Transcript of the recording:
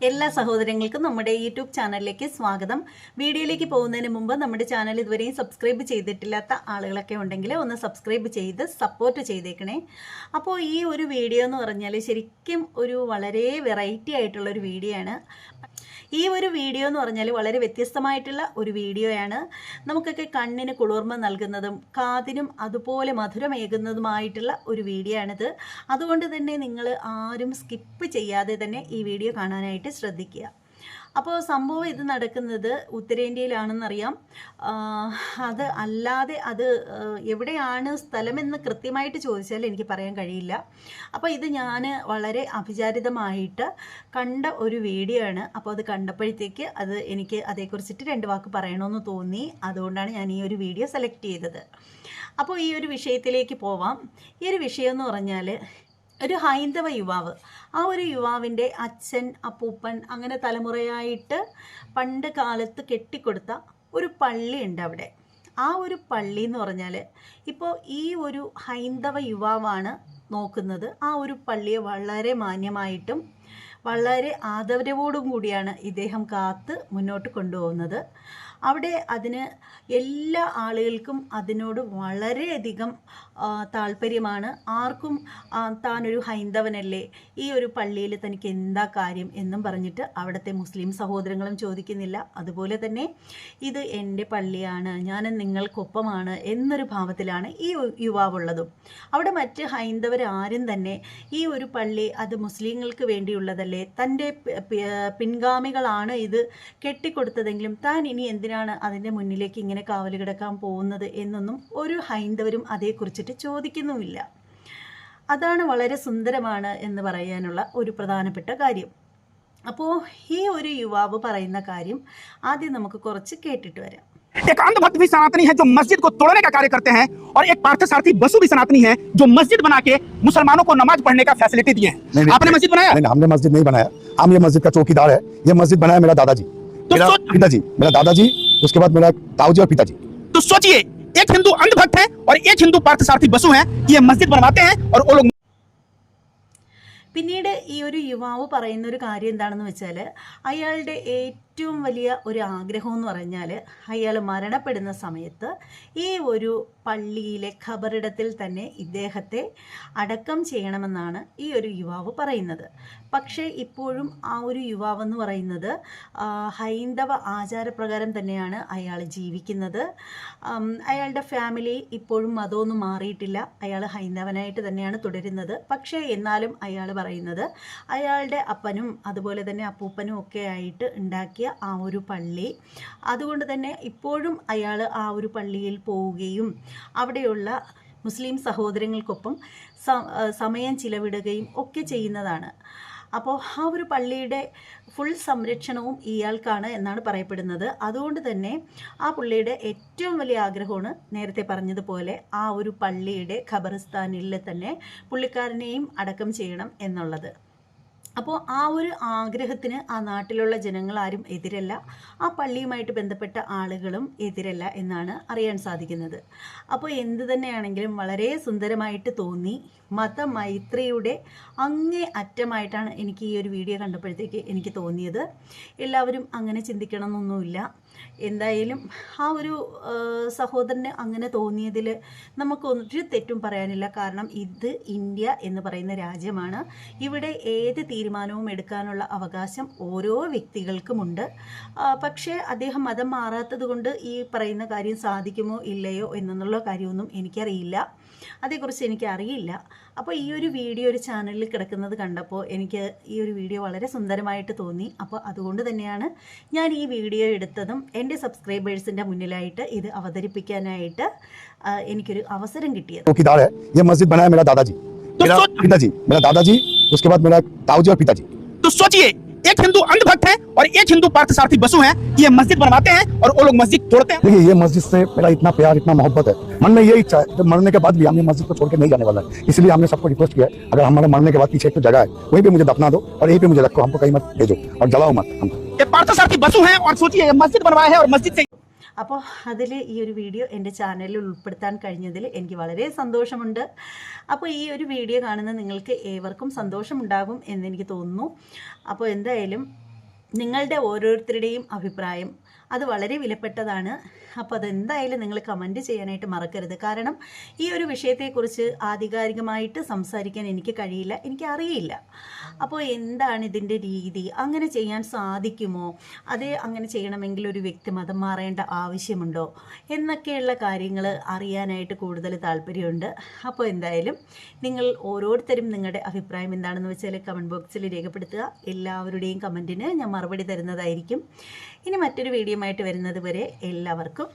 എല്ലാ സഹോദരങ്ങൾക്കും നമ്മുടെ യൂട്യൂബ് ചാനലിലേക്ക് സ്വാഗതം. വീഡിയോയിലേക്ക് പോകുന്നതിന് മുമ്പ് നമ്മുടെ ചാനൽ ഇതുവരെയും സബ്സ്ക്രൈബ് ചെയ്തിട്ടില്ലാത്ത ആളുകളൊക്കെ ഉണ്ടെങ്കിൽ ഒന്ന് സബ്സ്ക്രൈബ് ചെയ്ത് സപ്പോർട്ട് ചെയ്തേക്കണേ. അപ്പോൾ ഈ ഒരു വീഡിയോ എന്ന് പറഞ്ഞാൽ ശരിക്കും ഒരു വളരെ വെറൈറ്റി ആയിട്ടുള്ള ഒരു വീഡിയോ ആണ്. ഈ ഒരു വീഡിയോ എന്ന് പറഞ്ഞാൽ വളരെ വ്യത്യസ്തമായിട്ടുള്ള ഒരു വീഡിയോയാണ് നമുക്കൊക്കെ കണ്ണിന് കുളിർമ നൽകുന്നതും കാതിനും അതുപോലെ മധുരമേകുന്നതുമായിട്ടുള്ള ഒരു വീഡിയോ ആണിത്. അതുകൊണ്ട് തന്നെ നിങ്ങൾ ആരും സ്കിപ്പ് ചെയ്യാതെ തന്നെ ഈ വീഡിയോ കാണാനായിട്ട് ശ്രദ്ധിക്കുക. അപ്പോൾ സംഭവം ഇത് നടക്കുന്നത് ഉത്തരേന്ത്യയിലാണെന്നറിയാം. അത് അല്ലാതെ അത് എവിടെയാണ് സ്ഥലമെന്ന് കൃത്യമായിട്ട് ചോദിച്ചാൽ എനിക്ക് പറയാൻ കഴിയില്ല. അപ്പോൾ ഇത് ഞാൻ വളരെ അഭിചാരിതമായിട്ട് കണ്ട ഒരു വീഡിയോ ആണ്. അപ്പോൾ അത് കണ്ടപ്പോഴത്തേക്ക് അത് എനിക്ക് അതേക്കുറിച്ചിട്ട് രണ്ട് വാക്ക് പറയണമെന്ന് തോന്നി. അതുകൊണ്ടാണ് ഞാൻ ഈ ഒരു വീഡിയോ സെലക്ട് ചെയ്തത്. അപ്പോൾ ഈ ഒരു വിഷയത്തിലേക്ക് പോവാം. ഈ ഒരു വിഷയം എന്ന് പറഞ്ഞാൽ ഒരു ഹൈന്ദവ യുവാവ്. ആ ഒരു യുവാവിന്റെ അച്ഛൻ അപ്പൂപ്പൻ അങ്ങനെ തലമുറയായിട്ട് പണ്ട് കാലത്ത് കെട്ടിക്കൊടുത്ത ഒരു പള്ളി ഉണ്ട് അവിടെ. ആ ഒരു പള്ളി എന്ന് പറഞ്ഞാൽ ഇപ്പോൾ ഈ ഒരു ഹൈന്ദവ യുവാവാണ് നോക്കുന്നത്. ആ ഒരു പള്ളിയെ വളരെ മാന്യമായിട്ടും വളരെ ആദരവോടും കൂടിയാണ് ഇദ്ദേഹം കാത്ത് മുന്നോട്ട് കൊണ്ടുപോകുന്നത്. അവിടെ അതിന് എല്ലാ ആളുകൾക്കും അതിനോട് വളരെയധികം താല്പര്യമാണ്. ആർക്കും താനൊരു ഹൈന്ദവനല്ലേ ഈ ഒരു പള്ളിയിൽ തനിക്ക് എന്താ കാര്യം എന്നും പറഞ്ഞിട്ട് അവിടുത്തെ മുസ്ലിം സഹോദരങ്ങളും ചോദിക്കുന്നില്ല. അതുപോലെ തന്നെ ഇത് എന്റെ പള്ളിയാണ് ഞാൻ നിങ്ങൾക്കൊപ്പമാണ് എന്നൊരു ഭാവത്തിലാണ് ഈ യുവാവുള്ളതും. അവിടെ മറ്റ് ഹൈന്ദവരാരും തന്നെ ഈ ഒരു പള്ളി അത് മുസ്ലിങ്ങൾക്ക് വേണ്ടിയുള്ളതല്ലേ തന്റെ പിൻഗാമികളാണ് ഇത് കെട്ടിക്കൊടുത്തതെങ്കിലും താൻ ഇനി എന്തിനാണ് അതിൻ്റെ മുന്നിലേക്ക് ഇങ്ങനെ കാവല് കിടക്കാൻ പോകുന്നത് എന്നൊന്നും ഒരു ഹൈന്ദവരും അതേക്കുറിച്ചിട്ട് ചോദിക്കുന്നുമില്ല അതാണ് വളരെ സുന്ദരമാണ് എന്ന് പറയാനുള്ള ഒരു പ്രധാനപ്പെട്ട കാര്യം അപ്പോൾ ഈ ഒരു യുവാവ് പറയുന്ന കാര്യം ആദ്യം നമുക്ക് കുറച്ച് കേട്ടിട്ട് വരാം एक अंध भक्त भी सनातनी है जो मस्जिद को तोड़ने का कार्य करते हैं और एक पार्थसारथी बसु भी सनातनी है जो मस्जिद बना के मुसलमानों को नमाज पढ़ने का फैसिलिटी दिए हैं नहीं, नहीं, आपने मस्जिद बनाया नहीं नहीं, हमने मस्जिद नहीं बनाया हम ये मस्जिद का चौकीदार है ये मस्जिद बनाया मेरा दादाजी तो मेरा सोच- पिताजी मेरा दादाजी उसके बाद मेरा ताऊजी और पिताजी तो सोचिए एक हिंदू अंध भक्त है और एक हिंदू पार्थसारथी बसु है ये मस्जिद बनवाते हैं और वो लोग പിന്നീട് ഈ ഒരു യുവാവ് പറയുന്ന ഒരു കാര്യം എന്താണെന്ന് വെച്ചാൽ അയാളുടെ ഏറ്റവും വലിയ ഒരു ആഗ്രഹം എന്ന് പറഞ്ഞാൽ അയാൾ മരണപ്പെടുന്ന സമയത്ത് ഈ ഒരു പള്ളിയിലെ ഖബറിടത്തിൽ തന്നെ ഇദ്ദേഹത്തെ അടക്കം ചെയ്യണമെന്നാണ് ഈ ഒരു യുവാവ് പറയുന്നത്. പക്ഷേ ഇപ്പോഴും ആ ഒരു യുവാവ് എന്ന് പറയുന്നത് ഹൈന്ദവ ആചാരപ്രകാരം തന്നെയാണ് അയാൾ ജീവിക്കുന്നത്. അയാളുടെ ഫാമിലി ഇപ്പോഴും മതമൊന്നും മാറിയിട്ടില്ല. അയാൾ ഹൈന്ദവനായിട്ട് തന്നെയാണ് തുടരുന്നത്. പക്ഷേ എന്നാലും അയാൾ പറയുന്നത് അയാളുടെ അപ്പനും അതുപോലെ തന്നെ അപ്പൂപ്പനും ഒക്കെ ആയിട്ട് ഉണ്ടാക്കിയ ആ ഒരു പള്ളി. അതുകൊണ്ട് തന്നെ ഇപ്പോഴും അയാൾ ആ ഒരു പള്ളിയിൽ പോവുകയും അവിടെയുള്ള മുസ്ലിം സഹോദരങ്ങൾക്കൊപ്പം സമയം ചിലവിടുകയും ഒക്കെ ചെയ്യുന്നതാണ്. അപ്പോൾ ആ ഒരു പള്ളിയുടെ ഫുൾ സംരക്ഷണവും ഇയാൾക്കാണ് എന്നാണ് പറയപ്പെടുന്നത്. അതുകൊണ്ട് തന്നെ ആ പുള്ളിയുടെ ഏറ്റവും വലിയ ആഗ്രഹമാണ് നേരത്തെ പറഞ്ഞതുപോലെ ആ ഒരു പള്ളിയുടെ ഖബറിസ്ഥാനിൽ തന്നെ പുള്ളിക്കാരനെയും അടക്കം ചെയ്യണം എന്നുള്ളത്. അപ്പോൾ ആ ഒരു ആഗ്രഹത്തിന് ആ നാട്ടിലുള്ള ജനങ്ങൾ ആരും എതിരല്ല ആ പള്ളിയുമായിട്ട് ബന്ധപ്പെട്ട ആളുകളും എതിരല്ല എന്നാണ് അറിയാൻ സാധിക്കുന്നത്. അപ്പോൾ എന്ത് തന്നെയാണെങ്കിലും വളരെ സുന്ദരമായിട്ട് തോന്നി. മതമൈത്രിയുടെ അങ്ങേ അറ്റമായിട്ടാണ് എനിക്ക് ഈ ഒരു വീഡിയോ കണ്ടപ്പോഴത്തേക്ക് എനിക്ക് തോന്നിയത്. എല്ലാവരും അങ്ങനെ ചിന്തിക്കണമെന്നൊന്നുമില്ല. എന്തായാലും ആ ഒരു സഹോദരന് അങ്ങനെ തോന്നിയതിൽ നമുക്ക് ഒരു തെറ്റും പറയാനില്ല. കാരണം ഇത് ഇന്ത്യ എന്ന് പറയുന്ന രാജ്യമാണ്. ഇവിടെ ഏത് തീരുമാനവും എടുക്കാനുള്ള അവകാശം ഓരോ വ്യക്തികൾക്കുമുണ്ട്. പക്ഷേ അദ്ദേഹം മതം മാറാത്തത് കൊണ്ട് ഈ പറയുന്ന കാര്യം സാധിക്കുമോ ഇല്ലയോ എന്നുള്ള കാര്യമൊന്നും എനിക്കറിയില്ല. അതേക്കുറിച്ച് എനിക്ക് അറിയില്ല അപ്പോൾ ഈ ഒരു വീഡിയോ ഒരു ചാനലിൽ കിടക്കുന്നത് കണ്ടപ്പോൾ എനിക്ക് ഈ ഒരു വീഡിയോ വളരെ സുന്ദരമായിട്ട് തോന്നി അപ്പോൾ അതുകൊണ്ട് തന്നെയാണ് ഞാൻ ഈ വീഡിയോ എടുത്തതും എൻ്റെ സബ്സ്ക്രൈബേഴ്സിൻ്റെ മുന്നിലായിട്ട് ഇത് അവതരിപ്പിക്കാനായിട്ട് ആ, എനിക്കൊരു അവസരം കിട്ടിയത് चौकीदार है ये मस्जिद बनाया मेरा दादाजी तो मेरा सोच- पिताजी मेरा दादाजी उसके बाद मेरा ताऊजी और पिताजी तो सोचिए एक हिंदू अंधभक्त है और एक हिंदू पार्थसारथी बसु है ये मस्जिद बनवाते हैं और वो लोग मस्जिद तोड़ते हैं। देखिए ये मस्जिद से मेरा इतना प्यार इतना मोहब्बत है। मन में यही इच्छा है जब मरने के बाद भी हम ये मस्जिद को छोड़ के नहीं जाने वाला है। इसलिए हमने सबको रिक्वेस्ट किया है अगर हमारे मरने के बाद पीछे एक तो जगह है वही पे मुझे दफना दो और यही पे मुझे रखो हमको कहीं मत भेजो और जलाओ मत हम पार्थ सार्थी बसु है और सोचिए मस्जिद बनवाए है और मस्जिद से അപ്പോൾ അതിൽ ഈ ഒരു വീഡിയോ എന്റെ ചാനലിൽ ഉൾപ്പെടുത്താൻ കഴിഞ്ഞതിൽ എനിക്ക് വളരെ സന്തോഷമുണ്ട്. അപ്പോൾ ഈ ഒരു വീഡിയോ കാണുന്ന നിങ്ങൾക്ക് ഏവർക്കും സന്തോഷമുണ്ടാകും എന്നെനിക്ക് തോന്നുന്നു. അപ്പോൾ എന്തായാലും നിങ്ങളുടെ ഓരോരുത്തരുടെയും അഭിപ്രായം അത് വളരെ വിലപ്പെട്ടതാണ്. അപ്പോൾ അതെന്തായാലും നിങ്ങൾ കമന്റ് ചെയ്യാനായിട്ട് മറക്കരുത്. കാരണം ഈ ഒരു വിഷയത്തെക്കുറിച്ച് ആധികാരികമായിട്ട് സംസാരിക്കാൻ എനിക്ക് കഴിയില്ല എനിക്ക് അറിയില്ല. അപ്പോൾ എന്താണ് ഇതിന്റെ രീതി? അങ്ങനെ ചെയ്യാൻ സാധിക്കുമോ? അതേ അങ്ങനെ ചെയ്യണമെങ്കിൽ ഒരു വ്യക്തി മതം മാറേണ്ട ആവശ്യമുണ്ടോ? എന്നൊക്കെയുള്ള കാര്യങ്ങൾ അറിയാനായിട്ട് കൂടുതൽ താല്പര്യമുണ്ട്. അപ്പോൾ എന്തായാലും നിങ്ങൾ ഓരോരുത്തരും നിങ്ങളുടെ അഭിപ്രായം എന്താണെന്ന് വെച്ചാൽ കമന്റ് ബോക്സിൽ രേഖപ്പെടുത്തുക. എല്ലാവരുടെയും കമന്റിന് ഞാൻ മറുപടി തരുന്നതായിരിക്കും. ഇനി മറ്റൊരു വീഡിയോ ആയിട്ട് വരുന്നത് വരെ എല്ലാവർക്കും